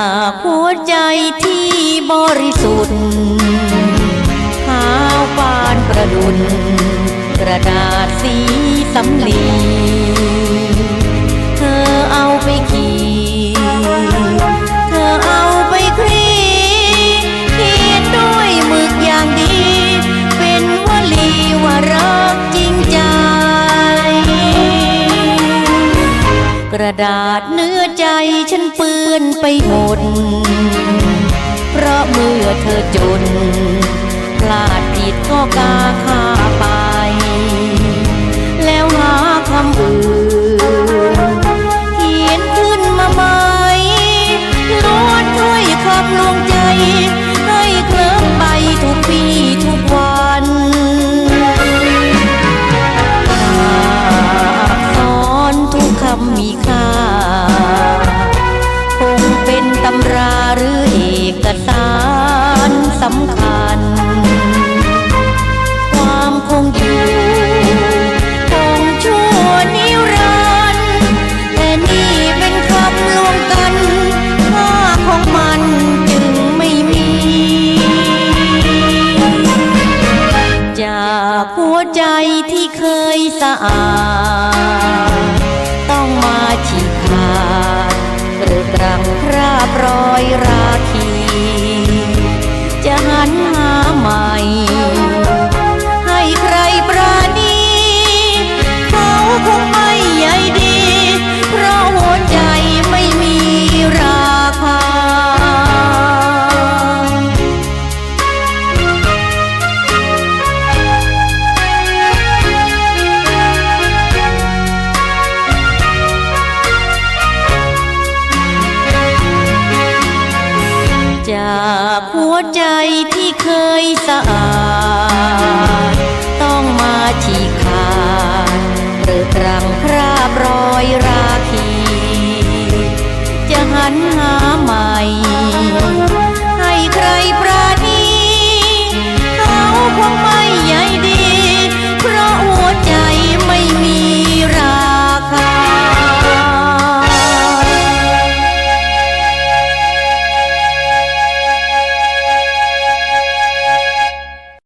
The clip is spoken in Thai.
ากหัวใจที่บริสุทธิ์หาวปานประดุน กระดาษสีสำลี ระดาษเนื้อใจฉันเปื้อนไปหมด เพราะเมื่อเธอจน พลาดผิดก็กาขา สำคัญ ความคงอยู่คงชั่วนิรันดร์แต่นี่เป็นคำลวงกันค่าของมันจึงไม่มี จากหัวใจที่เคยสะอาด วใจที่เคยสะอาด ต้องมาฉีกขาดเรือกรังคราบรอยราคี จะหันหาใหม่